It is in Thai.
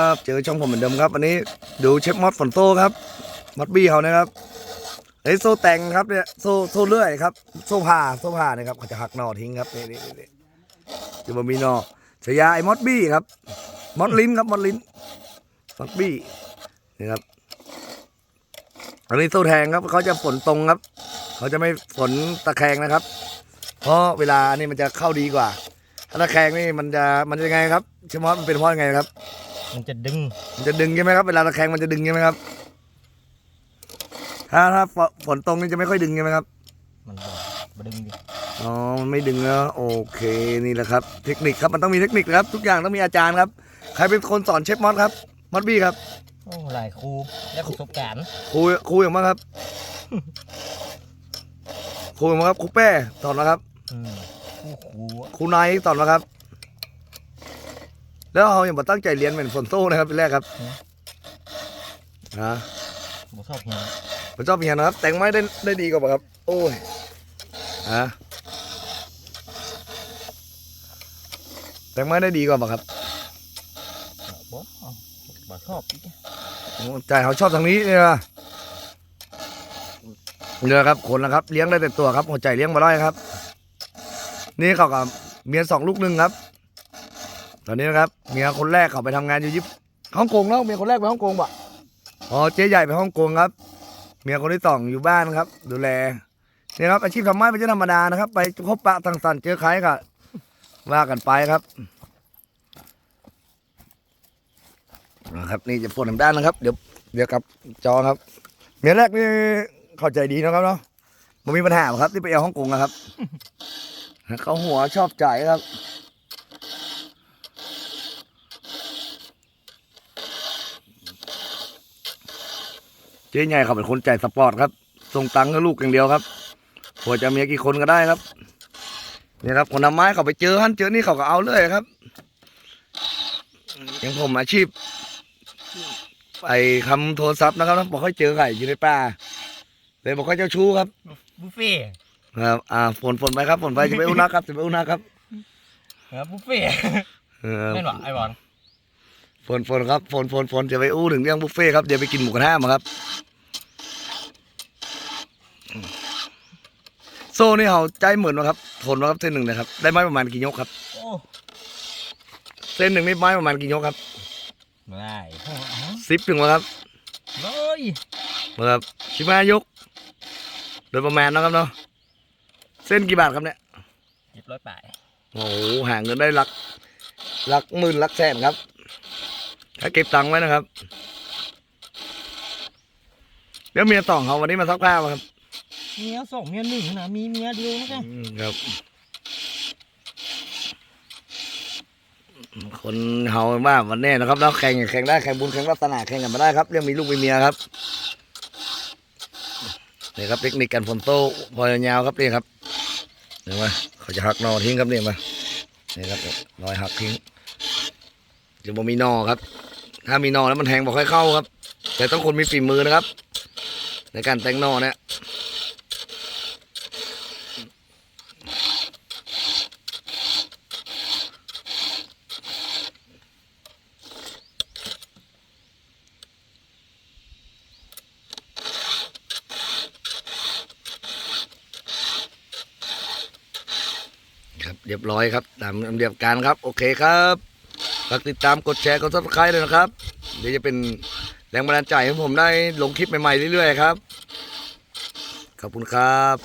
ครับเจอช่องผมเหมือนเดิมครับวันนี้ดูเชฟมอสฝนโซ่ครับมอสบี้เขานะครับไอ้ยโซ่แต่งครับเนี่ยโซ่โซ่เลื่อยครับโซ่ผ่าโซ่ผ่านี่ยครับเขาจะหักหนอทิ้งครับนี่นี่นี่จะมามีหนอฉายาไอ้มอสบี้ครับมอสลิ้นครับมอสลิ้นมอสบี้นี่ครับอันนี้โซ่แทงครับเขาจะฝนตรงครับเขาจะไม่ฝนตะแคงนะครับ เพราะเวลานี่มันจะเข้าดีกว่าถ้าตะแคงนี่มันจะมันจะยังไงครับเชฟมอสมันเป็นเพราะยังไงครับ มันจะดึง มันจะดึงใช่ไหมครับ เวลาตะแคงมันจะดึงใช่ไหมครับ ถ้าถ้าฝฝนตรงนี่จะไม่ค่อยดึงใช่ไหมครับ มันบอกมาดึงดิอ๋อ มันไม่ดึงแล้วโอเค นี่แหละครับ เทคนิคครับ มันต้องมีเทคนิคนะครับ ทุกอย่างต้องมีอาจารย์ครับ ใครเป็นคนสอนเชฟมอสครับ มอสบี้ครับ โอ้หลายครูและประสบการณ์ครูครูอย่างมากครับ ครูอย่างมากครับ ครูแป้สอนนะครับอืมครูครูอะครูนายสอนนะครับ แล้วเราอย่างมาตั้งใจเรียนเหมือนฝนโซ่นะครับเป็นแรกครับนะบ่ชอบเฮียนผมชอบเฮียนะครับ แต่งไม้ได้ได้ดีกว่าปะครับ โอ้ยฮะแต่งไม้ได้ดีกว่าปะครับบ่บ่ชอบอีกโอ้ใจเขาชอบทางนี้เนี่ยนะเนี่ยครับคนนะครับ เลี้ยงได้แต่ตัวครับหัวใจเลี้ยงมาได้ครับ นี่เขากับเมียสองลูกหนึ่งครับ ตอนนี้นะครับเมียคนแรกเขาไปทำงานอยู่ยิปฮ่องกงแล้วเมียคนแรกไปฮ่องกงปะอ๋อเจ๊ใหญ่ไปฮ่องกงครับ เมียคนที่สองอยู่บ้านครับ ดูแลนี่ครับอาชีพทำไม้ไม่ใช่ธรรมดานะครับ ไปพบปะทางสันเจอใครก็ว่ากันไปครับนะครับ นี่จะพ่นทำด้านนะครับ เดี๋ยวเดี๋ยวกับจอครับ เมียแรกนี่เข้าใจดีนะครับเนาะมันมีปัญหาครับที่ไปเอาฮ่องกงนะครับเขาหัวชอบใจครับ จ๊ใหญ่เขาเป็นคนใจสปอร์ตครับ ส่งตังค์ให้ลูกอย่างเดียวครับผัวจะเมียกี่คนก็ได้ครับ เนี่ยครับคนทำไม้เขาไปเจอฮั่นเจอนี่เขาก็เอาเลยครับอย่างผมอาชีพ ไอ้คำโทรศัพท์นะครับบอกค่อยเจอไข่อยู่ในป่าเลยบอกค่อยเจ้าชู้ครับ บุฟเฟ่ต์ครับ อ่าฝนฝนไปครับฝนไปจะไปอุนักครับจะไปอุนักครับครับบุฟเฟ่ต์เออแม่นบ่ไอ้บอลฝนฝนครับฝนฝนฝนจะไปอู้ถึงเรื่องบุฟเฟ่ต์ครับเดี๋ยวไปกินหมูกระทะมาครับ โซ่นี่เขาใจเหมือนนะครับทนนะครับเส้นหนึ่งนะครับ ได้ไม้ประมาณกี่ยกครับ โอ้เส้นหนึ่งนี่ไม้ประมาณกี่ยกครับไม่ได้โอ้อ๋อสิบถึงแล้วครับเลยครับสิบห้ายก โดยประมาณนะครับเนาะเส้นกี่บาทครับเนี่ยเจ็ดร้อยแปดโอ้โหหาเงินได้หลักหลักหมื่นหลักแสนครับ ถ้าเก็บตังค์ไว้นะครับ เดี๋ยวเมียสองเขาวันนี้มาซักผ้ามาครับ เมียสองเมียหนึ่งนะมีเมียเดียวนะจ๊ะอืมครับ คนเฮาว่าวันแน่นะครับแล้วแข่งแข่งได้แข่งบุญแข่งวาสนาแข่งกันมาได้ครับ เรื่องมีลูกมีเมียครับนี่ครับเทคนิคการฝนโต้พอยาวครับนี่ครับเห็นไหมเขาจะหักนอทิ้งครับนี่มานี่ครับรอยหักทิ้งจะบ่มีนอครับ ถ้ามีนอแล้วมันแทงบอกค่อยเข้าครับ แต่ต้องคนมีฝีมือนะครับ ในการแต่งนอเนี่ย เรียบร้อยครับ ตามระเบียบการครับ โอเคครับฝากติดตามกดแชร์กดซับสไครต์เลยนะครับ เดี๋ยวจะเป็นแรงบันดาลใจให้ผมได้ลงคลิปใหม่ๆเรื่อยๆครับ ขอบคุณครับ